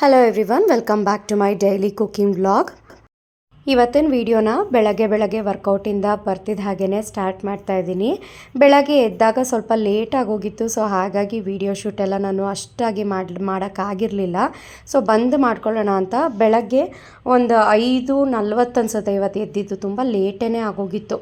Hello everyone welcome back to my daily cooking vlog ಇವತ್ತಿನ ವಿಡಿಯೋನ ಬೆಳಗ್ಗೆ ಬೆಳಗ್ಗೆ ವರ್ಕೌಟಿಂದ ಬರ್ತಿದ್ದ ಹಾಗೇ ಸ್ಟಾರ್ಟ್ ಮಾಡ್ತಾ ಇದ್ದೀನಿ. ಬೆಳಗ್ಗೆ ಎದ್ದಾಗ ಸ್ವಲ್ಪ ಲೇಟ್ ಆಗೋಗಿತ್ತು ಸೊ ಹಾಗಾಗಿ ವಿಡಿಯೋ ಶೂಟ್ ಎಲ್ಲ ನಾನು ಅಷ್ಟಾಗಿ ಮಾಡಿ, ಮಾಡೋಕ್ಕಾಗಿರಲಿಲ್ಲ. ಸೊ ಬಂದ್ ಮಾಡ್ಕೊಳ್ಳೋಣ ಅಂತ ಬೆಳಗ್ಗೆ ಒಂದು ಐದು ನಲ್ವತ್ತು ಅನ್ಸುತ್ತೆ ಇವತ್ತು ಎದ್ದಿದ್ದು, ತುಂಬ ಲೇಟೇ ಆಗೋಗಿತ್ತು.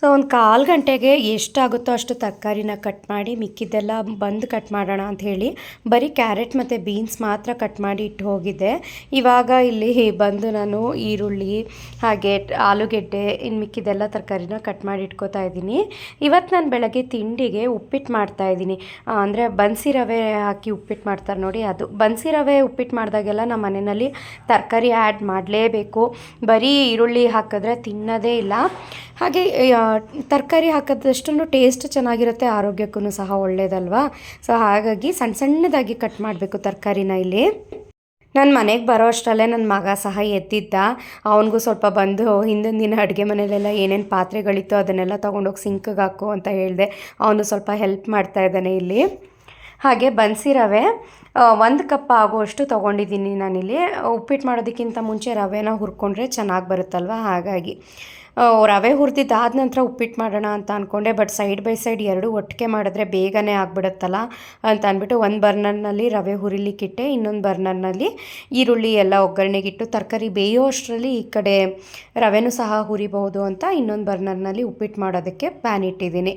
ಸೊ ಒಂದು ಕಾಲು ಗಂಟೆಗೆ ಎಷ್ಟಾಗುತ್ತೋ ಅಷ್ಟು ತರಕಾರಿನ ಕಟ್ ಮಾಡಿ, ಮಿಕ್ಕಿದ್ದೆಲ್ಲ ಬಂದು ಕಟ್ ಮಾಡೋಣ ಅಂತ ಹೇಳಿ ಬರೀ ಕ್ಯಾರೆಟ್ ಮತ್ತು ಬೀನ್ಸ್ ಮಾತ್ರ ಕಟ್ ಮಾಡಿ ಇಟ್ಟು ಹೋಗಿದ್ದೆ. ಇವಾಗ ಇಲ್ಲಿ ಬಂದು ನಾನು ಈರುಳ್ಳಿ, ಹಾಗೆ ಆಲೂಗೆಡ್ಡೆ ಇನ್ನು ಮಿಕ್ಕಿದ್ದೆಲ್ಲ ತರಕಾರಿನ ಕಟ್ ಮಾಡಿ ಇಟ್ಕೋತಾ ಇದ್ದೀನಿ. ಇವತ್ತು ನಾನು ಬೆಳಗ್ಗೆ ತಿಂಡಿಗೆ ಉಪ್ಪಿಟ್ಟು ಮಾಡ್ತಾ ಇದ್ದೀನಿ. ಅಂದರೆ ಬನ್ಸಿ ರವೆ ಹಾಕಿ ಉಪ್ಪಿಟ್ಟು ಮಾಡ್ತಾರೆ ನೋಡಿ ಅದು. ಬನ್ಸಿ ರವೆ ಉಪ್ಪಿಟ್ಟು ಮಾಡಿದಾಗೆಲ್ಲ ನಮ್ಮ ಮನೆಯಲ್ಲಿ ತರಕಾರಿ ಆ್ಯಡ್ ಮಾಡಲೇಬೇಕು. ಬರೀ ಈರುಳ್ಳಿ ಹಾಕಿದ್ರೆ ತಿನ್ನೋದೇ ಇಲ್ಲ. ಹಾಗೆ ತರಕಾರಿ ಹಾಕಿದಷ್ಟು ಟೇಸ್ಟ್ ಚೆನ್ನಾಗಿರುತ್ತೆ ಆರೋಗ್ಯಕ್ಕೂ ಸಹ ಒಳ್ಳೆಯದಲ್ವಾ ಸೊ ಹಾಗಾಗಿ ಸಣ್ಣ ಸಣ್ಣದಾಗಿ ಕಟ್ ಮಾಡಬೇಕು ತರಕಾರಿನ ಇಲ್ಲಿ. ನನ್ನ ಮನೆಗೆ ಬರೋ ಅಷ್ಟರಲ್ಲೇ ನನ್ನ ಮಗ ಸಹ ಎದ್ದಿದ್ದ. ಅವನಿಗೂ ಸ್ವಲ್ಪ ಬಂದು ಹಿಂದಿನ ದಿನ ಅಡುಗೆ ಮನೆಯಲ್ಲೆಲ್ಲ ಏನೇನು ಪಾತ್ರೆಗಳಿತ್ತು ಅದನ್ನೆಲ್ಲ ತೊಗೊಂಡೋಗಿ ಸಿಂಕ್ಗೆ ಹಾಕು ಅಂತ ಹೇಳಿದೆ. ಅವನು ಸ್ವಲ್ಪ ಹೆಲ್ಪ್ ಮಾಡ್ತಾ ಇದ್ದಾನೆ ಇಲ್ಲಿ. ಹಾಗೆ ಬನ್ಸಿ ರವೆ ಒಂದು ಕಪ್ ಆಗುವಷ್ಟು ತೊಗೊಂಡಿದ್ದೀನಿ ನಾನಿಲ್ಲಿ. ಉಪ್ಪಿಟ್ಟು ಮಾಡೋದಕ್ಕಿಂತ ಮುಂಚೆ ರವೆನ ಹುರ್ಕೊಂಡ್ರೆ ಚೆನ್ನಾಗಿ ಬರುತ್ತಲ್ವ? ಹಾಗಾಗಿ. ರವೆ ಹುರಿದಿದ್ದಾದ ನಂತರ ಉಪ್ಪಿಟ್ಟು ಮಾಡೋಣ ಅಂತ ಅಂದ್ಕೊಂಡೆ ಬಟ್ ಸೈಡ್ ಬೈ ಸೈಡ್ ಎರಡು ಒಟ್ಟಿಗೆ ಮಾಡಿದ್ರೆ ಬೇಗನೆ ಆಗಿಬಿಡುತ್ತಲ್ಲ ಅಂತ ಅಂದ್ಬಿಟ್ಟು ಒಂದು ಬರ್ನರ್ನಲ್ಲಿ ರವೆ ಹುರಿಲಿಕ್ಕಿಟ್ಟೆ ಇನ್ನೊಂದು ಬರ್ನರ್ನಲ್ಲಿ ಈರುಳ್ಳಿ ಎಲ್ಲ ಒಗ್ಗರಣೆಗಿಟ್ಟು ತರಕಾರಿ ಬೇಯೋ ಅಷ್ಟರಲ್ಲಿ ಈ ಕಡೆ ರವೆನೂ ಸಹ ಹುರಿಬಹುದು ಅಂತ ಇನ್ನೊಂದು ಬರ್ನರ್ನಲ್ಲಿ ಉಪ್ಪಿಟ್ಟು ಮಾಡೋದಕ್ಕೆ ಪ್ಯಾನ್ ಇಟ್ಟಿದ್ದೀನಿ.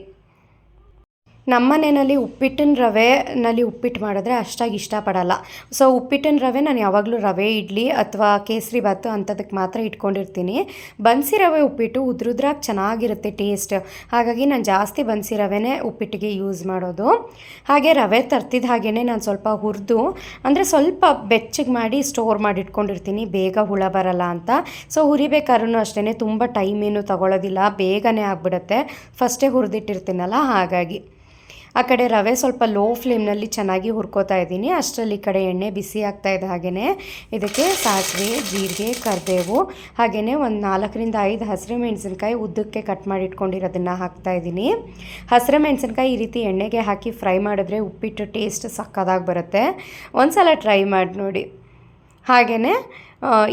ನಮ್ಮ ಮನೆಯಲ್ಲಿ ಉಪ್ಪಿಟ್ಟಿನ ರವೆನಲ್ಲಿ ಉಪ್ಪಿಟ್ಟು ಮಾಡಿದ್ರೆ ಅಷ್ಟಾಗಿ ಇಷ್ಟಪಡಲ್ಲ. ಸೊ ಉಪ್ಪಿಟ್ಟಿನ ರವೆ ನಾನು ಯಾವಾಗಲೂ ರವೆ, ಇಡ್ಲಿ ಅಥವಾ ಕೇಸರಿ ಭಾತು ಅಂಥದಕ್ಕೆ ಮಾತ್ರ ಇಟ್ಕೊಂಡಿರ್ತೀನಿ. ಬನ್ಸಿ ರವೆ ಉಪ್ಪಿಟ್ಟು ಉದ್ರುದ್ರಾಗಿ ಚೆನ್ನಾಗಿರುತ್ತೆ ಟೇಸ್ಟ್. ಹಾಗಾಗಿ ನಾನು ಜಾಸ್ತಿ ಬನ್ಸಿ ರವೆನೇ ಉಪ್ಪಿಟ್ಟಿಗೆ ಯೂಸ್ ಮಾಡೋದು. ಹಾಗೆ ರವೆ ತರ್ತಿದ್ದ ಹಾಗೆಯೇ ನಾನು ಸ್ವಲ್ಪ ಹುರಿದು, ಅಂದರೆ ಸ್ವಲ್ಪ ಬೆಚ್ಚಗೆ ಮಾಡಿ ಸ್ಟೋರ್ ಮಾಡಿ ಇಟ್ಕೊಂಡಿರ್ತೀನಿ ಬೇಗ ಹುಳ ಬರಲ್ಲ ಅಂತ. ಸೊ ಹುರಿಬೇಕಾದ್ರೂ ಅಷ್ಟೇ ತುಂಬ ಟೈಮ್ ಏನು ತಗೊಳ್ಳೋದಿಲ್ಲ ಬೇಗನೆ ಆಗಿಬಿಡುತ್ತೆ. ಫಸ್ಟೇ ಹುರಿದಿಟ್ಟಿರ್ತೀನಲ್ಲ, ಹಾಗಾಗಿ. ಆ ಕಡೆ ರವೆ ಸ್ವಲ್ಪ ಲೋ ಫ್ಲೇಮ್ನಲ್ಲಿ ಚೆನ್ನಾಗಿ ಹುರ್ಕೋತಾ ಇದ್ದೀನಿ. ಅಷ್ಟರಲ್ಲಿ ಈ ಕಡೆ ಎಣ್ಣೆ ಬಿಸಿ ಆಗ್ತಾ ಇದೆ ಹಾಗೆಯೇ ಇದಕ್ಕೆ ಸಾಸಿವೆ, ಜೀರಿಗೆ, ಕರಿಬೇವು ಹಾಗೆಯೇ ಒಂದು ನಾಲ್ಕರಿಂದ ಐದು ಹಸಿರು ಮೆಣಸಿನ್ಕಾಯಿ ಉದ್ದಕ್ಕೆ ಕಟ್ ಮಾಡಿ ಇಟ್ಕೊಂಡಿರೋದನ್ನು ಹಾಕ್ತಾ ಇದ್ದೀನಿ. ಹಸಿರು ಮೆಣಸಿನ್ಕಾಯಿ ಈ ರೀತಿ ಎಣ್ಣೆಗೆ ಹಾಕಿ ಫ್ರೈ ಮಾಡಿದ್ರೆ ಉಪ್ಪಿಟ್ಟು ಟೇಸ್ಟ್ ಸಕ್ಕದಾಗಿ ಬರುತ್ತೆ. ಒಂದು ಸಲ ಟ್ರೈ ಮಾಡಿ ನೋಡಿ. ಹಾಗೆಯೇ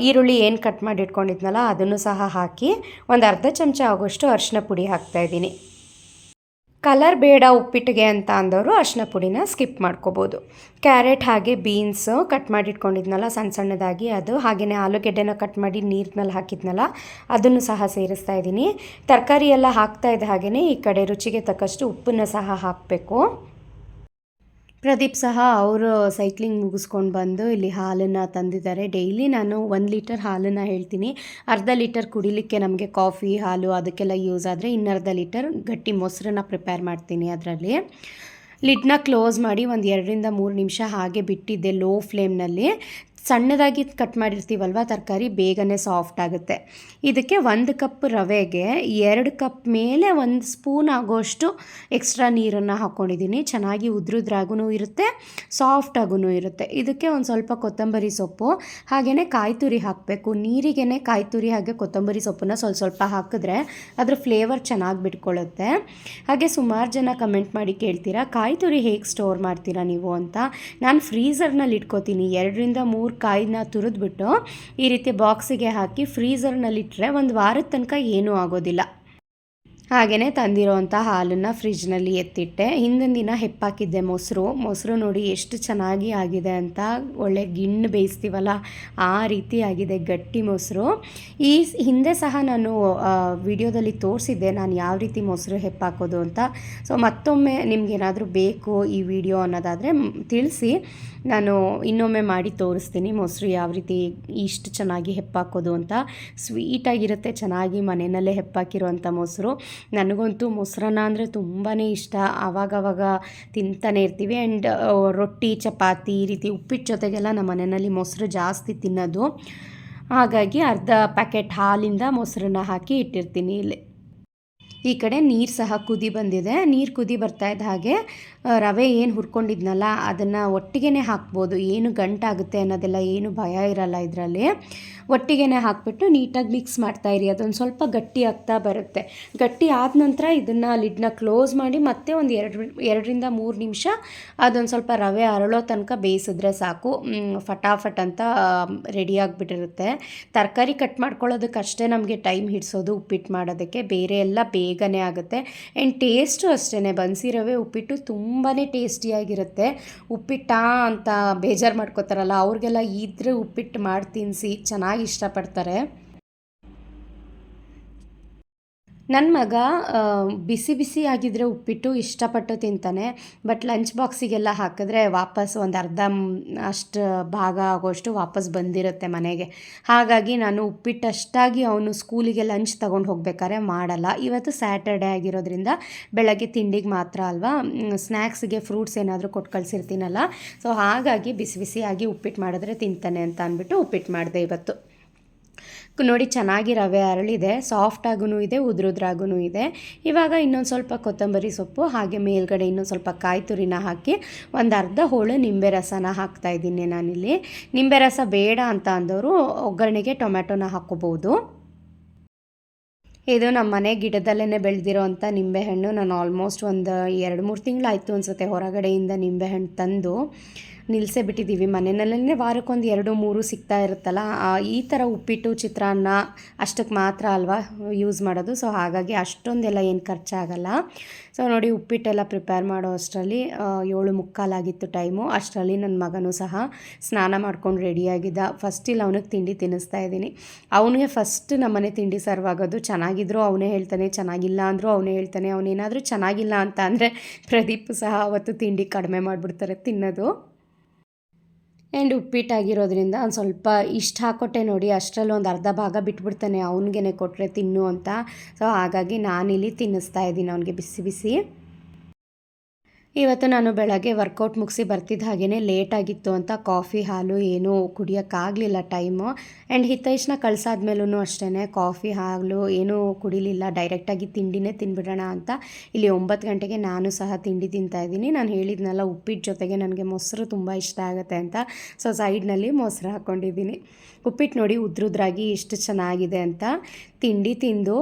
ಈರುಳ್ಳಿ ಏನು ಕಟ್ ಮಾಡಿ ಇಟ್ಕೊಂಡಿದ್ನಲ್ಲ ಅದನ್ನು ಸಹ ಹಾಕಿ ಒಂದು ಅರ್ಧ ಚಮಚ ಆಗೋಷ್ಟು ಅರಿಶಿನ ಪುಡಿ ಹಾಕ್ತಾಯಿದ್ದೀನಿ ಕಲರ್ ಬೇಡ ಉಪ್ಪಿಟ್ಟಿಗೆ ಅಂತ ಅಂದವರು ಅರಿಶಿನ ಪುಡಿನ ಸ್ಕಿಪ್ ಮಾಡ್ಕೋಬೋದು. ಕ್ಯಾರೆಟ್ ಹಾಗೆ ಬೀನ್ಸ್ ಕಟ್ ಮಾಡಿಟ್ಕೊಂಡಿದ್ನಲ್ಲ, ಸಣ್ಣ ಸಣ್ಣದಾಗಿ ಅದು. ಹಾಗೆಯೇ ಆಲೂಗೆಡ್ಡೆನ ಕಟ್ ಮಾಡಿ ನೀರಿನಲ್ಲಿ ಹಾಕಿದ್ನಲ್ಲ, ಅದನ್ನು ಸಹ ಸೇರಿಸ್ತಾ ಇದ್ದೀನಿ. ತರಕಾರಿ ಎಲ್ಲ ಹಾಕ್ತಾ ಇದ್ದ ಹಾಗೆಯೇ ಈ ಕಡೆ ರುಚಿಗೆ ತಕ್ಕಷ್ಟು ಉಪ್ಪನ್ನು ಸಹ ಹಾಕಬೇಕು. ಪ್ರದೀಪ್ ಸಹ ಅವರು ಸೈಕ್ಲಿಂಗ್ ಮುಗಿಸ್ಕೊಂಡು ಬಂದು ಇಲ್ಲಿ ಹಾಲನ್ನು ತಂದಿದ್ದಾರೆ. ಡೈಲಿ ನಾನು ಒಂದು ಲೀಟರ್ ಹಾಲನ್ನು ಹೇಳ್ತೀನಿ. ಅರ್ಧ ಲೀಟರ್ ಕುಡಿಲಿಕ್ಕೆ ನಮಗೆ ಕಾಫಿ ಹಾಲು ಅದಕ್ಕೆಲ್ಲ ಯೂಸ್ ಆದರೆ ಇನ್ನರ್ಧ ಲೀಟರ್ ಗಟ್ಟಿ ಮೊಸರನ್ನ ಪ್ರಿಪೇರ್ ಮಾಡ್ತೀನಿ ಅದರಲ್ಲಿ. ಲಿಡ್ನ ಕ್ಲೋಸ್ ಮಾಡಿ ಒಂದು ಎರಡರಿಂದ ಮೂರು ನಿಮಿಷ ಹಾಗೆ ಬಿಟ್ಟಿದ್ದೆ ಲೋ ಫ್ಲೇಮ್ನಲ್ಲಿ ಸಣ್ಣದಾಗಿ ಕಟ್ ಮಾಡಿರ್ತೀವಲ್ವ ತರಕಾರಿ? ಬೇಗನೆ ಸಾಫ್ಟ್ ಆಗುತ್ತೆ. ಇದಕ್ಕೆ ಒಂದು ಕಪ್ ರವೆಗೆ ಎರಡು ಕಪ್ ಮೇಲೆ ಒಂದು ಸ್ಪೂನ್ ಆಗೋಷ್ಟು ಎಕ್ಸ್ಟ್ರಾ ನೀರನ್ನು ಹಾಕ್ಕೊಂಡಿದ್ದೀನಿ ಚೆನ್ನಾಗಿ ಉದ್ರುದ್ರಾಗೂ ಇರುತ್ತೆ ಸಾಫ್ಟಾಗೂ ಇರುತ್ತೆ. ಇದಕ್ಕೆ ಒಂದು ಸ್ವಲ್ಪ ಕೊತ್ತಂಬರಿ ಸೊಪ್ಪು ಹಾಗೆಯೇ ಕಾಯಿ ತುರಿ ಹಾಕಬೇಕು. ನೀರಿಗೇ ಕಾಯಿ ತುರಿ ಹಾಗೆ ಕೊತ್ತಂಬರಿ ಸೊಪ್ಪನ್ನು ಸ್ವಲ್ಪ ಸ್ವಲ್ಪ ಹಾಕಿದ್ರೆ ಅದರ ಫ್ಲೇವರ್ ಚೆನ್ನಾಗಿ ಬಿಟ್ಕೊಳ್ಳುತ್ತೆ ಹಾಗೆ ಸುಮಾರು ಜನ ಕಮೆಂಟ್ ಮಾಡಿ ಕೇಳ್ತೀರಾ ಕಾಯಿ ತುರಿ ಹೇಗೆ ಸ್ಟೋರ್ ಮಾಡ್ತೀರಾ ನೀವು ಅಂತ? ನಾನು ಫ್ರೀಝರ್ನಲ್ಲಿ ಇಟ್ಕೋತೀನಿ ಎರಡರಿಂದ ಮೂರು ಕಾಯಿನ ತುರಿದ್ಬಿಟ್ಟು ಈ ರೀತಿ ಬಾಕ್ಸಿಗೆ ಹಾಕಿ ಫ್ರೀಝರ್ನಲ್ಲಿಟ್ಟರೆ ಒಂದು ವಾರದ ತನಕ ಏನೂ ಆಗೋದಿಲ್ಲ. ಹಾಗೆಯೇ ತಂದಿರೋವಂಥ ಹಾಲನ್ನು ಫ್ರಿಜ್ನಲ್ಲಿ ಎತ್ತಿಟ್ಟೆ. ಹಿಂದಿನ ದಿನ ಹೆಪ್ಪಾಕಿದ್ದೆ ಮೊಸರು. ಮೊಸರು ನೋಡಿ ಎಷ್ಟು ಚೆನ್ನಾಗಿ ಆಗಿದೆ ಅಂತ ಒಳ್ಳೆ ಗಿಣ್ಣು ಬೇಯಿಸ್ತೀವಲ್ಲ, ಆ ರೀತಿ ಆಗಿದೆ ಗಟ್ಟಿ ಮೊಸರು. ಈ ಹಿಂದೆ ಸಹ ನಾನು ವಿಡಿಯೋದಲ್ಲಿ ತೋರಿಸಿದ್ದೆ ನಾನು ಯಾವ ರೀತಿ ಮೊಸರು ಹೆಪ್ಪಾಕೋದು ಅಂತ. ಸೊ, ಮತ್ತೊಮ್ಮೆ ನಿಮ್ಗೇನಾದರೂ ಬೇಕು ಈ ವಿಡಿಯೋ ಅನ್ನೋದಾದರೆ ತಿಳಿಸಿ. ನಾನು ಇನ್ನೊಮ್ಮೆ ಮಾಡಿ ತೋರಿಸ್ತೀನಿ ಮೊಸರು ಯಾವ ರೀತಿ ಇಷ್ಟು ಚೆನ್ನಾಗಿ ಹೆಪ್ಪಾಕೋದು ಅಂತ. ಸ್ವೀಟಾಗಿರುತ್ತೆ, ಚೆನ್ನಾಗಿ ಮನೆಯಲ್ಲೇ ಹೆಪ್ಪಾಕಿರುವಂಥ ಮೊಸರು. ನನಗಂತೂ ಮೊಸರನ್ನ ಅಂದರೆ ತುಂಬಾ ಇಷ್ಟ. ಆವಾಗವಾಗ ತಿಂತಾನೆ ಇರ್ತೀವಿ. ಆ್ಯಂಡ್ ರೊಟ್ಟಿ, ಚಪಾತಿ ಈ ರೀತಿ ಉಪ್ಪಿಟ್ಟು ಜೊತೆಗೆಲ್ಲ ನಮ್ಮ ಮನೆಯಲ್ಲಿ ಮೊಸರು ಜಾಸ್ತಿ ತಿನ್ನೋದು. ಹಾಗಾಗಿ ಅರ್ಧ ಪ್ಯಾಕೆಟ್ ಹಾಲಿಂದ ಮೊಸರನ್ನ ಹಾಕಿ ಇಟ್ಟಿರ್ತೀನಿ ಇಲ್ಲಿ. ಈ ಕಡೆ ನೀರು ಸಹ ಕುದಿ ಬಂದಿದೆ. ನೀರು ಕುದಿ ಬರ್ತಾ ಇದ್ದ ಹಾಗೆ ರವೆ ಏನು ಹುರ್ಕೊಂಡಿದ್ನಲ್ಲ ಅದನ್ನು ಒಟ್ಟಿಗೆ ಹಾಕ್ಬೋದು. ಏನು ಗಂಟಾಗುತ್ತೆ ಅನ್ನೋದೆಲ್ಲ ಏನು ಭಯ ಇರಲ್ಲ ಇದರಲ್ಲಿ. ಒಟ್ಟಿಗೆ ಹಾಕಿಬಿಟ್ಟು ನೀಟಾಗಿ ಮಿಕ್ಸ್ ಮಾಡ್ತಾ ಇರಿ. ಅದೊಂದು ಸ್ವಲ್ಪ ಗಟ್ಟಿ ಆಗ್ತಾ ಬರುತ್ತೆ. ಗಟ್ಟಿ ಆದ ನಂತರ ಇದನ್ನು ಲಿಡ್ನ ಕ್ಲೋಸ್ ಮಾಡಿ ಮತ್ತೆ ಒಂದು ಎರಡು, ಎರಡರಿಂದ ಮೂರು ನಿಮಿಷ ಅದೊಂದು ಸ್ವಲ್ಪ ರವೆ ಅರಳೋ ತನಕ ಬೇಯಿಸಿದ್ರೆ ಸಾಕು. ಫಟಾಫಟ್ ಅಂತ ರೆಡಿ ಆಗಿಬಿಟ್ಟಿರುತ್ತೆ. ತರಕಾರಿ ಕಟ್ ಮಾಡ್ಕೊಳ್ಳೋದಕ್ಕಷ್ಟೇ ನಮಗೆ ಟೈಮ್ ಹಿಡಿಸೋದು ಉಪ್ಪಿಟ್ಟು ಮಾಡೋದಕ್ಕೆ. ಬೇರೆ ಎಲ್ಲ ಬೇಗನೆ ಆಗುತ್ತೆ. ಆ್ಯಂಡ್ ಟೇಸ್ಟು ಅಷ್ಟೇ ಬನ್ಸಿ ರವೆ ಉಪ್ಪಿಟ್ಟು ತುಂಬಾ ಟೇಸ್ಟಿಯಾಗಿರುತ್ತೆ ಉಪ್ಪಿಟ್ಟಾ ಅಂತ ಬೇಜಾರು ಮಾಡ್ಕೋತಾರಲ್ಲ, ಅವ್ರಿಗೆಲ್ಲ ಇದ್ರೆ ಉಪ್ಪಿಟ್ಟು ಮಾಡಿ ತಿನ್ನಿಸಿ ಚೆನ್ನಾಗಿ ಇಷ್ಟಪಡ್ತಾರೆ. ನನ್ನ ಮಗ ಬಿಸಿ ಬಿಸಿ ಆಗಿದ್ದರೆ ಉಪ್ಪಿಟ್ಟು ಇಷ್ಟಪಟ್ಟು ತಿಂತಾನೆ. ಬಟ್ ಲಂಚ್ ಬಾಕ್ಸಿಗೆಲ್ಲ ಹಾಕಿದ್ರೆ ವಾಪಸ್ ಒಂದು ಅರ್ಧ ಅಷ್ಟು ಭಾಗ ಆಗೋಷ್ಟು ವಾಪಸ್ ಬಂದಿರುತ್ತೆ ಮನೆಗೆ. ಹಾಗಾಗಿ ನಾನು ಉಪ್ಪಿಟ್ಟು ಅಷ್ಟಾಗಿ ಅವನು ಸ್ಕೂಲಿಗೆ ಲಂಚ್ ತೊಗೊಂಡು ಹೋಗ್ಬೇಕಾದ್ರೆ ಮಾಡಲ್ಲ. ಇವತ್ತು ಸ್ಯಾಟರ್ಡೆ ಆಗಿರೋದ್ರಿಂದ ಬೆಳಗ್ಗೆ ತಿಂಡಿಗೆ ಮಾತ್ರ ಅಲ್ವಾ? ಸ್ನ್ಯಾಕ್ಸ್ಗೆ ಫ್ರೂಟ್ಸ್ ಏನಾದರೂ ಕೊಟ್ಟು ಕಳಿಸಿರ್ತೀನಲ್ಲ. ಸೊ ಹಾಗಾಗಿ ಬಿಸಿ ಬಿಸಿಯಾಗಿ ಉಪ್ಪಿಟ್ಟು ಮಾಡಿದ್ರೆ ತಿಂತಾನೆ ಅಂತ ಅಂದ್ಬಿಟ್ಟು ಉಪ್ಪಿಟ್ಟು ಮಾಡಿದೆ ಇವತ್ತು. ನೋಡಿ, ಚೆನ್ನಾಗಿ ರವೆ ಅರಳಿದೆ. ಸಾಫ್ಟಾಗೂ ಇದೆ ಉದ್ರುದ್ರಾಗೂ ಇದೆ. ಇವಾಗ ಇನ್ನೊಂದು ಸ್ವಲ್ಪ ಕೊತ್ತಂಬರಿ ಸೊಪ್ಪು, ಹಾಗೆ ಮೇಲ್ಗಡೆ ಇನ್ನೊಂದು ಸ್ವಲ್ಪ ಕಾಯಿ ತುರಿನ ಹಾಕಿ ಒಂದು ಅರ್ಧ ಹೋಳು ನಿಂಬೆ ರಸನ ಹಾಕ್ತಾ ಇದ್ದೀನಿ ನಾನಿಲ್ಲಿ. ನಿಂಬೆ ರಸ ಬೇಡ ಅಂತ ಅಂದವರು ಒಗ್ಗರಣೆಗೆ ಟೊಮ್ಯಾಟೊನ ಹಾಕ್ಕೋಬೋದು. ಇದು ನಮ್ಮ ಮನೆ ಗಿಡದಲ್ಲೇ ಬೆಳೆದಿರೋ ಅಂಥ ನಿಂಬೆಹಣ್ಣು ನಾನು ಆಲ್ಮೋಸ್ಟ್ ಒಂದು ಎರಡು ಮೂರು ತಿಂಗಳಾಯಿತು ಅನಿಸುತ್ತೆ ಹೊರಗಡೆಯಿಂದ ನಿಂಬೆಹಣ್ಣು ತಂದು. ನಿಲ್ಲಿಸೇ ಬಿಟ್ಟಿದ್ದೀವಿ. ಮನೆಯಲ್ಲೇ ವಾರಕ್ಕೊಂದು ಎರಡು, ಮೂರು ಸಿಗ್ತಾ ಇರುತ್ತಲ್ಲ ಈ ಥರ ಉಪ್ಪಿಟ್ಟು, ಚಿತ್ರಾನ್ನ ಅಷ್ಟಕ್ಕೆ ಮಾತ್ರ ಅಲ್ವಾ ಯೂಸ್ ಮಾಡೋದು. ಸೊ ಹಾಗಾಗಿ ಅಷ್ಟೊಂದೆಲ್ಲ ಏನು ಖರ್ಚಾಗಲ್ಲ. ಸೊ ನೋಡಿ ಉಪ್ಪಿಟ್ಟೆಲ್ಲ ಪ್ರಿಪೇರ್ ಮಾಡೋ ಅಷ್ಟರಲ್ಲಿ ಏಳು ಮುಕ್ಕಾಲಾಗಿತ್ತು ಟೈಮು ಅಷ್ಟರಲ್ಲಿ ನನ್ನ ಮಗನೂ ಸಹ ಸ್ನಾನ ಮಾಡ್ಕೊಂಡು ರೆಡಿಯಾಗಿದ್ದ ಫಸ್ಟ್ ಇಲ್ಲಿ ಅವನಿಗೆ ತಿಂಡಿ ತಿನ್ನಿಸ್ತಾ ಇದ್ದೀನಿ. ಅವನಿಗೆ ಫಸ್ಟ್ ನಮ್ಮನೆ ತಿಂಡಿ ಸರ್ವ್ ಆಗೋದು ಚೆನ್ನಾಗಿದ್ರು, ಅವನೇ ಹೇಳ್ತಾನೆ ಚೆನ್ನಾಗಿಲ್ಲ ಅಂದರೂ, ಅವನೇ ಹೇಳ್ತಾನೆ ಅವನೇನಾದರೂ ಚೆನ್ನಾಗಿಲ್ಲ ಅಂತ ಅಂದರೆ ಪ್ರದೀಪ್ ಸಹ ಅವತ್ತು ತಿಂಡಿ ಕಡಿಮೆ ಮಾಡಿಬಿಡ್ತಾರೆ ತಿನ್ನೋದು. ಆ್ಯಂಡ್ ಉಪ್ಪಿಟ್ಟಾಗಿರೋದ್ರಿಂದ ಒಂದು ಸ್ವಲ್ಪ ಇಷ್ಟು ಹಾಕ್ಕೊಟ್ಟೆ ನೋಡಿ, ಅಷ್ಟರಲ್ಲಿ ಒಂದು ಅರ್ಧ ಭಾಗ ಬಿಟ್ಬಿಡ್ತಾನೆ ಅವನಿಗೆ ಕೊಟ್ಟರೆ ತಿನ್ನು ಅಂತ. ಸೊ ಹಾಗಾಗಿ ನಾನಿಲ್ಲಿ ತಿನ್ನಿಸ್ತಾ ಇದ್ದೀನಿ ಅವನಿಗೆ ಬಿಸಿ ಬಿಸಿ. ಇವತ್ತು ನಾನು ಬೆಳಗ್ಗೆ ವರ್ಕೌಟ್ ಮುಗಿಸಿ ಬರ್ತಿದ್ದ ಲೇಟ್ ಆಗಿತ್ತು ಅಂತ ಕಾಫಿ ಹಾಲು ಏನೂ ಕುಡಿಯೋಕ್ಕಾಗಲಿಲ್ಲ ಟೈಮು ಆ್ಯಂಡ್ ಹಿತೈಷ್ನ ಕಳ್ಸಾದ್ಮೇಲೂ ಅಷ್ಟೇ ಕಾಫಿ ಹಾಲು ಏನೂ ಕುಡಿಲಿಲ್ಲ. ಡೈರೆಕ್ಟಾಗಿ ತಿಂಡಿನೇ ತಿನ್ಬಿಡೋಣ ಅಂತ ಇಲ್ಲಿ ಒಂಬತ್ತು ಗಂಟೆಗೆ ನಾನು ಸಹ ತಿಂಡಿ ತಿಂತಾ ಇದ್ದೀನಿ. ನಾನು ಹೇಳಿದ್ನಲ್ಲ ಉಪ್ಪಿಟ್ಟು ಜೊತೆಗೆ ನನಗೆ ಮೊಸರು ತುಂಬ ಇಷ್ಟ ಆಗುತ್ತೆ ಅಂತ. ಸೊ ಸೈಡ್ನಲ್ಲಿ ಮೊಸರು ಹಾಕ್ಕೊಂಡಿದ್ದೀನಿ ಉಪ್ಪಿಟ್ಟು ನೋಡಿ ಉದ್ರುದ್ರಾಗಿ ಇಷ್ಟು ಚೆನ್ನಾಗಿದೆ ಅಂತ. ತಿಂಡಿ ತಿಂದು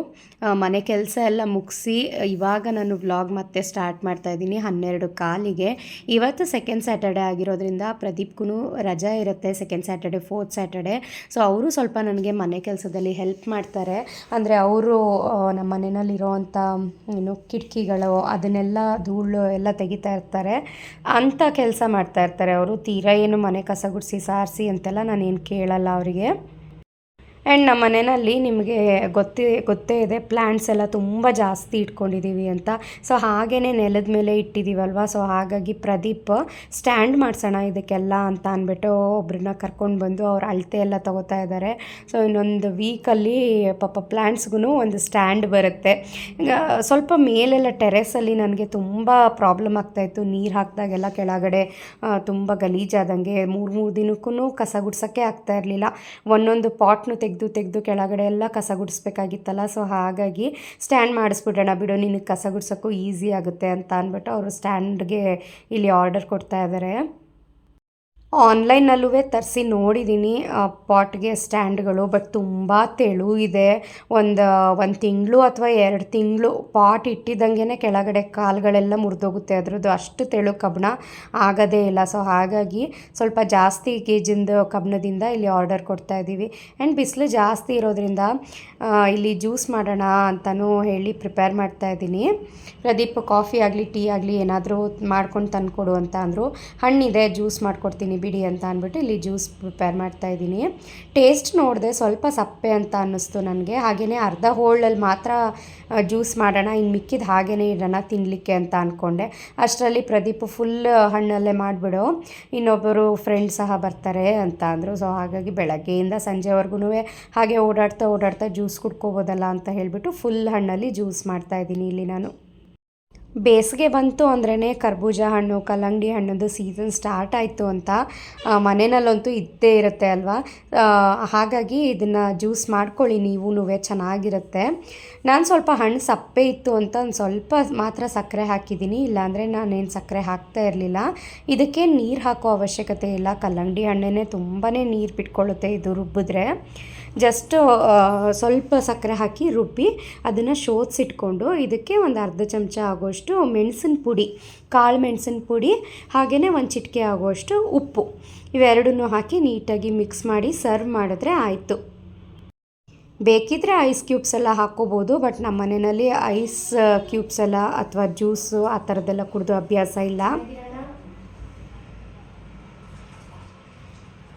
ಮನೆ ಕೆಲಸ ಎಲ್ಲ ಮುಗಿಸಿ, ಇವಾಗ ನಾನು ವ್ಲಾಗ್ ಮತ್ತೆ ಸ್ಟಾರ್ಟ್ ಮಾಡ್ತಾ ಇದ್ದೀನಿ ಹನ್ನೆರಡು ಕಾಲಿಗೆ. ಇವತ್ತು ಸೆಕೆಂಡ್ ಸ್ಯಾಟರ್ಡೆ ಆಗಿರೋದ್ರಿಂದ ಪ್ರದೀಪ್ಗೂ ರಜಾ ಇರುತ್ತೆ second Saturday fourth Saturday so ಅವರು ಸ್ವಲ್ಪ ನನಗೆ ಮನೆ ಕೆಲಸದಲ್ಲಿ ಹೆಲ್ಪ್ ಮಾಡ್ತಾರೆ. ಅಂದರೆ ಅವರು ನಮ್ಮ ಮನೆಯಲ್ಲಿರೋವಂಥ ಏನು ಕಿಟಕಿಗಳು, ಅದನ್ನೆಲ್ಲ ಧೂಳು ಎಲ್ಲ ತೆಗಿತಾ ಇರ್ತಾರೆ. ಅಂಥ ಕೆಲಸ ಮಾಡ್ತಾ ಇರ್ತಾರೆ ಅವರು. ತೀರಾ ಏನು ಮನೆ ಕಸ ಗುಡಿಸಿ, ಸಾರಿಸಿ ಅಂತೆಲ್ಲ ನಾನೇನು ಕೇಳಲ್ಲ ಅವರಿಗೆ. ಆ್ಯಂಡ್ ನಮ್ಮ ಮನೆಯಲ್ಲಿ ನಿಮಗೆ ಗೊತ್ತೇ ಗೊತ್ತೇ ಇದೆ ಪ್ಲ್ಯಾಂಟ್ಸ್ ಎಲ್ಲ ತುಂಬ ಜಾಸ್ತಿ ಇಟ್ಕೊಂಡಿದ್ದೀವಿ ಅಂತ. ಸೊ ಹಾಗೇ ನೆಲದ ಮೇಲೆ ಇಟ್ಟಿದ್ದೀವಲ್ವ ಸೊ ಹಾಗಾಗಿ ಪ್ರದೀಪ್ ಸ್ಟ್ಯಾಂಡ್ ಮಾಡಿಸೋಣ ಇದಕ್ಕೆಲ್ಲ ಅಂತ ಅಂದ್ಬಿಟ್ಟು ಒಬ್ರನ್ನ ಕರ್ಕೊಂಡು ಬಂದು ಅವ್ರ ಅಳತೆ ಎಲ್ಲ ತಗೋತಾ ಇದ್ದಾರೆ ಸೊ ಇನ್ನೊಂದು ವೀಕಲ್ಲಿ ಪಾಪ ಪ್ಲ್ಯಾಂಟ್ಸ್ಗೂ ಒಂದು ಸ್ಟ್ಯಾಂಡ್ ಬರುತ್ತೆ. ಸ್ವಲ್ಪ ಮೇಲೆಲ್ಲ ಟೆರೆಸಲ್ಲಿ ನನಗೆ ತುಂಬ ಪ್ರಾಬ್ಲಮ್ ಆಗ್ತಾಯಿತ್ತು ನೀರು ಹಾಕಿದಾಗೆಲ್ಲ ಕೆಳಗಡೆ ತುಂಬ ಗಲೀಜಾದಂಗೆ ಮೂರು ಮೂರು ದಿನಕ್ಕೂ ಕಸ ಗುಡ್ಸೋಕ್ಕೆ ಆಗ್ತಾ ಇರಲಿಲ್ಲ. ಒಂದೊಂದು ಪಾಟ್ನು ತೆಗೆದು ತೆಗೆದು ಕೆಳಗಡೆ ಎಲ್ಲ ಕಸ ಗುಡಿಸ್ಬೇಕಾಗಿತ್ತಲ್ಲ ಸೊ ಹಾಗಾಗಿ ಸ್ಟ್ಯಾಂಡ್ ಮಾಡಿಸ್ಬಿಡೋಣ ಬಿಡು, ನಿನಗೆ ಕಸ ಗುಡ್ಸೋಕ್ಕೂ ಈಸಿ ಆಗುತ್ತೆ ಅಂತ ಅಂದ್ಬಿಟ್ಟು ಅವರು ಸ್ಟ್ಯಾಂಡ್ಗೆ ಇಲ್ಲಿ ಆರ್ಡರ್ ಕೊಡ್ತಾ ಇದ್ದಾರೆ ಆನ್ಲೈನಲ್ಲೂ ತರಿಸಿ ನೋಡಿದ್ದೀನಿ ಪಾಟ್ಗೆ ಸ್ಟ್ಯಾಂಡ್ಗಳು, ಬಟ್ ತುಂಬ ತೆಳು ಇದೆ ಒಂದು ಒಂದು ತಿಂಗಳು ಅಥವಾ ಎರಡು ತಿಂಗಳು ಪಾಟ್ ಇಟ್ಟಿದ್ದಂಗೆ ಕೆಳಗಡೆ ಕಾಲುಗಳೆಲ್ಲ ಮುರಿದೋಗುತ್ತೆ. ಅದರದ್ದು ಅಷ್ಟು ತೆಳು ಕಬ್ಬಣ ಆಗೋದೇ ಇಲ್ಲ. ಸೊ ಹಾಗಾಗಿ ಸ್ವಲ್ಪ ಜಾಸ್ತಿ ಗೇಜಿಂದು ಕಬ್ಬಣದಿಂದ ಇಲ್ಲಿ ಆರ್ಡರ್ ಕೊಡ್ತಾ ಇದ್ದೀವಿ. ಆ್ಯಂಡ್ ಬಿಸಿಲು ಜಾಸ್ತಿ ಇರೋದ್ರಿಂದ ಇಲ್ಲಿ ಜ್ಯೂಸ್ ಮಾಡೋಣ ಅಂತಲೂ ಹೇಳಿ ಪ್ರಿಪೇರ್ ಮಾಡ್ತಾ ಇದ್ದೀನಿ. ಪ್ರದೀಪ್ ಕಾಫಿ ಆಗಲಿ, ಟೀ ಆಗಲಿ ಏನಾದರೂ ಮಾಡ್ಕೊಂಡು ತಂದುಕೊಡು ಅಂತ ಅಂದರು. ಹಣ್ಣಿದೆ, ಜ್ಯೂಸ್ ಮಾಡ್ಕೊಡ್ತೀನಿ. ಬಿಡಿ ಅಂತ ಅಂದ್ಬಿಟ್ಟು ಇಲ್ಲಿ ಜ್ಯೂಸ್ ಪ್ರಿಪೇರ್ ಮಾಡ್ತಾ ಇದ್ದೀನಿ. ಟೇಸ್ಟ್ ನೋಡಿದೆ ಸ್ವಲ್ಪ ಸಪ್ಪೆ ಅಂತ ಅನ್ನಿಸ್ತು ನನಗೆ. ಹಾಗೆಯೇ ಅರ್ಧ ಹೋಳಲ್ಲಿ ಮಾತ್ರ ಜ್ಯೂಸ್ ಮಾಡೋಣ, ಇನ್ನು ಮಿಕ್ಕಿದ ಹಾಗೇ ಇಡೋಣ ತಿನ್ನಲಿಕ್ಕೆ ಅಂತ ಅಂದ್ಕೊಂಡೆ ಅಷ್ಟರಲ್ಲಿ ಪ್ರದೀಪ್ ಫುಲ್ ಹಣ್ಣಲ್ಲೇ ಮಾಡಿಬಿಡು, ಇನ್ನೊಬ್ಬರು ಫ್ರೆಂಡ್ ಸಹ ಬರ್ತಾರೆ ಅಂತ ಅಂದರು. ಸೊ ಹಾಗಾಗಿ ಬೆಳಗ್ಗೆಯಿಂದ ಸಂಜೆವರೆಗೂ ಹಾಗೆ ಓಡಾಡ್ತಾ ಓಡಾಡ್ತಾ ಜ್ಯೂಸ್ ಕುಡ್ಕೋಬೋದಲ್ಲ ಅಂತ ಹೇಳಿಬಿಟ್ಟು ಫುಲ್ ಹಣ್ಣಲ್ಲಿ ಜ್ಯೂಸ್ ಮಾಡ್ತಾ ಇದ್ದೀನಿ ಇಲ್ಲಿ ನಾನು. ಬೇಸಿಗೆ ಬಂತು ಅಂದ್ರೇ ಕರ್ಬೂಜ ಹಣ್ಣು, ಕಲ್ಲಂಗಡಿ ಹಣ್ಣದು ಸೀಸನ್ ಸ್ಟಾರ್ಟ್ ಆಯಿತು ಅಂತ ಮನೆಯಲ್ಲಂತೂ ಇದ್ದೇ ಇರುತ್ತೆ ಅಲ್ವಾ? ಹಾಗಾಗಿ ಇದನ್ನು ಜ್ಯೂಸ್ ಮಾಡ್ಕೊಳ್ಳಿ ನೀವು ಚೆನ್ನಾಗಿರುತ್ತೆ. ನಾನು ಸ್ವಲ್ಪ ಹಣ್ಣು ಸಪ್ಪೆ ಇತ್ತು ಅಂತ ಒಂದು ಸ್ವಲ್ಪ ಮಾತ್ರ ಸಕ್ಕರೆ ಹಾಕಿದ್ದೀನಿ, ಇಲ್ಲಾಂದರೆ ನಾನೇನು ಸಕ್ಕರೆ ಹಾಕ್ತಾ ಇರಲಿಲ್ಲ. ಇದಕ್ಕೆ ನೀರು ಹಾಕೋ ಅವಶ್ಯಕತೆ ಇಲ್ಲ, ಕಲ್ಲಂಗಡಿ ಹಣ್ಣೇ ತುಂಬಾ ನೀರು ಬಿಟ್ಕೊಳ್ಳುತ್ತೆ ಇದು ರುಬ್ಬಿದ್ರೆ. ಜಸ್ಟ್ ಸ್ವಲ್ಪ ಸಕ್ಕರೆ ಹಾಕಿ ರುಬ್ಬಿ, ಅದನ್ನು ಶೋಧಿಸಿಟ್ಕೊಂಡು ಇದಕ್ಕೆ ಒಂದು ಅರ್ಧ ಚಮಚ ಆಗೋಷ್ಟು ಮೆಣಸಿನ ಪುಡಿ, ಕಾಳು ಮೆಣಸಿನ ಪುಡಿ ಹಾಗೆಯೇ ಒಂದು ಚಿಟಿಕೆ ಆಗುವಷ್ಟು ಉಪ್ಪು. ಇವೆರಡನ್ನು ಹಾಕಿ ನೀಟಾಗಿ ಮಿಕ್ಸ್ ಮಾಡಿ ಸರ್ವ್ ಮಾಡಿದ್ರೆ ಆಯಿತು. ಬೇಕಿದ್ರೆ ಐಸ್ ಕ್ಯೂಬ್ಸ್ ಎಲ್ಲ ಹಾಕ್ಕೋಬೋದು ಬಟ್ ನಮ್ಮ ಮನೆಯಲ್ಲಿ ಐಸ್ ಕ್ಯೂಬ್ಸ್ ಎಲ್ಲ ಅಥವಾ ಜ್ಯೂಸು ಆ ಥರದ್ದೆಲ್ಲ ಕುಡಿದು ಅಭ್ಯಾಸ ಇಲ್ಲ.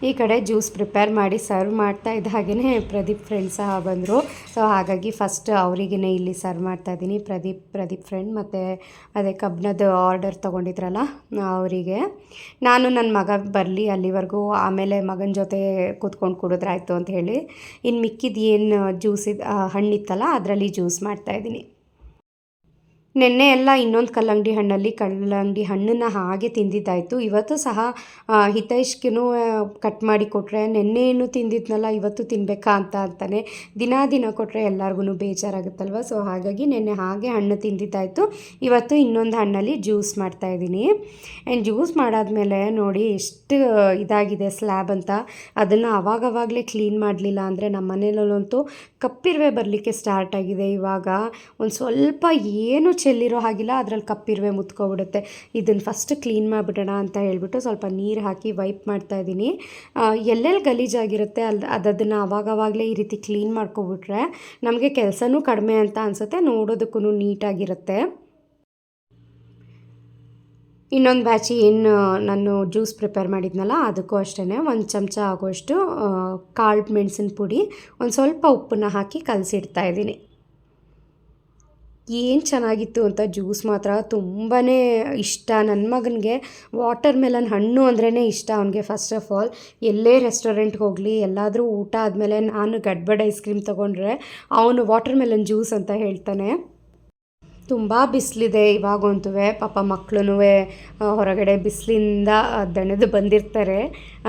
ಈ ಕಡೆ ಜ್ಯೂಸ್ ಪ್ರಿಪೇರ್ ಮಾಡಿ ಸರ್ವ್ ಮಾಡ್ತಾ ಇದ್ದ ಹಾಗೆಯೇ ಪ್ರದೀಪ್ ಫ್ರೆಂಡ್ ಸಹ ಬಂದರು. ಸೊ ಹಾಗಾಗಿ ಫಸ್ಟ್ ಅವರಿಗೇ ಇಲ್ಲಿ ಸರ್ವ್ ಮಾಡ್ತಾ ಇದ್ದೀನಿ. ಪ್ರದೀಪ್ ಪ್ರದೀಪ್ ಫ್ರೆಂಡ್ ಮತ್ತು ಅದೇ ಕಬ್ಬಿಣದ ಆರ್ಡರ್ ತೊಗೊಂಡಿದ್ರಲ್ಲ ಅವರಿಗೆ. ನಾನು ನನ್ನ ಮಗ ಬರಲಿ ಅಲ್ಲಿವರೆಗೂ, ಆಮೇಲೆ ಮಗನ ಜೊತೆ ಕೂತ್ಕೊಂಡು ಕುಡಿದ್ರಾಯ್ತು ಅಂತ ಹೇಳಿ. ಇನ್ನು ಮಿಕ್ಕಿದ ಏನು ಜ್ಯೂಸ್ ಇದು ಹಣ್ಣಿತ್ತಲ್ಲ ಅದರಲ್ಲಿ ಜ್ಯೂಸ್ ಮಾಡ್ತಾಯಿದ್ದೀನಿ ನಿನ್ನೆ ಎಲ್ಲ ಇನ್ನೊಂದು ಕಲ್ಲಂಗಡಿ ಹಣ್ಣಲ್ಲಿ ಕಲ್ಲಂಗಡಿ ಹಣ್ಣನ್ನು ಹಾಗೆ ತಿಂದಿದ್ದಾಯಿತು. ಇವತ್ತು ಸಹ ಹಿತೈಷ್ಗೂ ಕಟ್ ಮಾಡಿ ಕೊಟ್ಟರೆ ನೆನ್ನೆ ಏನು ತಿಂದಿದ್ನಲ್ಲ, ಇವತ್ತು ತಿನ್ನಬೇಕಾ ಅಂತ ಅಂತಾನೆ ದಿನ ದಿನ ಕೊಟ್ಟರೆ ಎಲ್ಲರಿಗೂ ಬೇಜಾರಾಗುತ್ತಲ್ವ? ಸೊ ಹಾಗಾಗಿ ನೆನ್ನೆ ಹಾಗೆ ಹಣ್ಣು ತಿಂದಿದ್ದಾಯಿತು. ಇವತ್ತು ಇನ್ನೊಂದು ಹಣ್ಣಲ್ಲಿ ಜ್ಯೂಸ್ ಮಾಡ್ತಾಯಿದ್ದೀನಿ ಆ್ಯಂಡ್ ಜ್ಯೂಸ್ ಮಾಡಾದಮೇಲೆ ನೋಡಿ ಎಷ್ಟು ಇದಾಗಿದೆ ಸ್ಲ್ಯಾಬ್ ಅಂತ. ಅದನ್ನು ಆವಾಗವಾಗಲೇ ಕ್ಲೀನ್ ಮಾಡಲಿಲ್ಲ ಅಂದರೆ ನಮ್ಮ ಮನೇಲಲ್ಲಂತೂ ಕಪ್ಪಿರುವೆ ಬರಲಿಕ್ಕೆ ಸ್ಟಾರ್ಟ್ ಆಗಿದೆ. ಇವಾಗ ಒಂದು ಸ್ವಲ್ಪ ಏನು ಚೆಲ್ಲಿರೋ ಹಾಗಿಲ್ಲ, ಅದರಲ್ಲಿ ಕಪ್ಪಿರುವೆ ಮುತ್ಕೊಬಿಡುತ್ತೆ. ಇದನ್ನು ಫಸ್ಟ್ ಕ್ಲೀನ್ ಮಾಡಿಬಿಡೋಣ ಅಂತ ಹೇಳ್ಬಿಟ್ಟು ಸ್ವಲ್ಪ ನೀರು ಹಾಕಿ ವೈಪ್ ಮಾಡ್ತಾ ಇದ್ದೀನಿ. ಎಲ್ಲೆಲ್ಲಿ ಗಲೀಜಾಗಿರುತ್ತೆ ಅಲ್ಲಿ ಅದನ್ನು ಅವಾಗವಾಗಲೇ ಈ ರೀತಿ ಕ್ಲೀನ್ ಮಾಡ್ಕೊಬಿಟ್ರೆ ನಮಗೆ ಕೆಲಸನೂ ಕಡಿಮೆ ಅಂತ ಅನಿಸುತ್ತೆ ನೋಡೋದಕ್ಕೂ ನೀಟಾಗಿರುತ್ತೆ. ಇನ್ನೊಂದು ಬ್ಯಾಚಿ ಏನು ನಾನು ಜ್ಯೂಸ್ ಪ್ರಿಪೇರ್ ಮಾಡಿದ್ನಲ್ಲ, ಅದಕ್ಕೂ ಅಷ್ಟೇ ಒಂದು ಚಮಚ ಆಗೋಷ್ಟು ಕಾಳು ಮೆಣಸಿನ ಪುಡಿ, ಒಂದು ಸ್ವಲ್ಪ ಉಪ್ಪನ್ನ ಹಾಕಿ ಕಲಸಿಡ್ತಾ ಇದ್ದೀನಿ. ಏನು ಚೆನ್ನಾಗಿತ್ತು ಅಂತ ಜ್ಯೂಸ್ ಮಾತ್ರ ತುಂಬಾ ಇಷ್ಟ. ನನ್ನ ಮಗನಿಗೆ ವಾಟರ್ ಮೆಲನ್ ಹಣ್ಣು ಅಂದ್ರೇ ಇಷ್ಟ ಅವನಿಗೆ ಫಸ್ಟ್ ಆಫ್ ಆಲ್ ಎಲ್ಲೇ ರೆಸ್ಟೋರೆಂಟ್ಗೆ ಹೋಗಲಿ, ಎಲ್ಲಾದರೂ ಊಟ ಆದಮೇಲೆ ನಾನು ಗಡ್ಬಡ್ ಐಸ್ ಕ್ರೀಮ್ ತೊಗೊಂಡ್ರೆ ಅವನು ವಾಟರ್ ಮೆಲನ್ ಜ್ಯೂಸ್ ಅಂತ ಹೇಳ್ತಾನೆ. ತುಂಬ ಬಿಸಿಲಿದೆ ಇವಾಗಂತೂ ಪಾಪ ಮಕ್ಕಳು ಹೊರಗಡೆ ಬಿಸಿಲಿಂದ ದಣದು ಬಂದಿರ್ತಾರೆ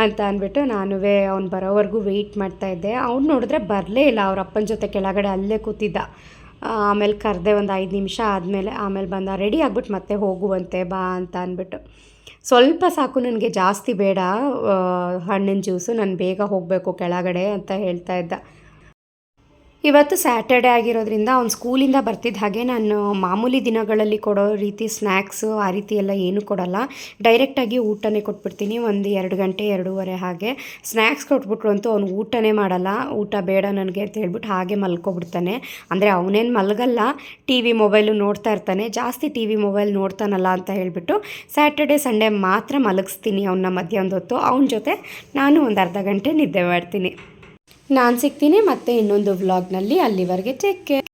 ಅಂತ ಅಂದ್ಬಿಟ್ಟು ನಾನು ಅವ್ನು ಬರೋವರೆಗೂ ವೆಯ್ಟ್ ಮಾಡ್ತಾಯಿದ್ದೆ ಅವ್ನು ನೋಡಿದ್ರೆ ಬರಲೇ ಇಲ್ಲ, ಅವ್ರ ಅಪ್ಪನ ಜೊತೆ ಕೆಳಗಡೆ ಅಲ್ಲೇ ಕೂತಿದ್ದ. ಆಮೇಲೆ ಕರೆದೆ ಒಂದು ಐದು ನಿಮಿಷ ಆದಮೇಲೆ ಆಮೇಲೆ ಬಂದ ರೆಡಿ ಆಗ್ಬಿಟ್ಟು ಮತ್ತೆ ಹೋಗುವಂತೆ ಬಾ ಅಂತ ಅಂದ್ಬಿಟ್ಟು. ಸ್ವಲ್ಪ ಸಾಕು ನನಗೆ ಜಾಸ್ತಿ ಬೇಡ ಹಣ್ಣಿನ ಜ್ಯೂಸು ನಾನು ಬೇಗ ಹೋಗಬೇಕು ಕೆಳಗಡೆ ಅಂತ ಹೇಳ್ತಾ ಇದ್ದ. ಇವತ್ತು ಸ್ಯಾಟರ್ಡೆ ಆಗಿರೋದ್ರಿಂದ ಅವ್ನು ಸ್ಕೂಲಿಂದ ಬರ್ತಿದ್ದ ಹಾಗೆ ನಾನು ಮಾಮೂಲಿ ದಿನಗಳಲ್ಲಿ ಕೊಡೋ ರೀತಿ ಸ್ನ್ಯಾಕ್ಸು ಆ ರೀತಿ ಎಲ್ಲ ಏನೂ ಕೊಡಲ್ಲ. ಡೈರೆಕ್ಟಾಗಿ ಊಟನೇ ಕೊಟ್ಬಿಡ್ತೀನಿ. ಒಂದು ಎರಡು ಗಂಟೆ, ಎರಡೂವರೆ ಹಾಗೆ ಸ್ನ್ಯಾಕ್ಸ್ ಕೊಟ್ಬಿಟ್ರು ಅಂತೂ ಅವ್ನು ಊಟನೇ ಮಾಡಲ್ಲ. ಊಟ ಬೇಡ ನನಗೆ ಅಂತ ಹೇಳ್ಬಿಟ್ಟು ಹಾಗೆ ಮಲ್ಕೊಬಿಡ್ತಾನೆ. ಅಂದರೆ ಅವನೇನು ಮಲಗಲ್ಲ. ಟಿ ವಿ ಮೊಬೈಲು ನೋಡ್ತಾ ಇರ್ತಾನೆ. ಜಾಸ್ತಿ ಟಿ ವಿ ಮೊಬೈಲ್ ನೋಡ್ತಾನಲ್ಲ ಅಂತ ಹೇಳಿಬಿಟ್ಟು ಸ್ಯಾಟರ್ಡೆ, ಸಂಡೇ ಮಾತ್ರ ಮಲಗಿಸ್ತೀನಿ ಅವನ್ನ ಮಧ್ಯಾಹ್ನದ ಹೊತ್ತು ಅವನ ಜೊತೆ ನಾನು ಒಂದು ಅರ್ಧ ಗಂಟೆ ನಿದ್ದೆ ಮಾಡ್ತೀನಿ. ನಾನು ಸಿಗ್ತೀನಿ ಮತ್ತೆ ಇನ್ನೊಂದು ವ್ಲಾಗ್ನಲ್ಲಿ ಅಲ್ಲಿವರೆಗೆ ಟೇಕ್ ಕೇರ್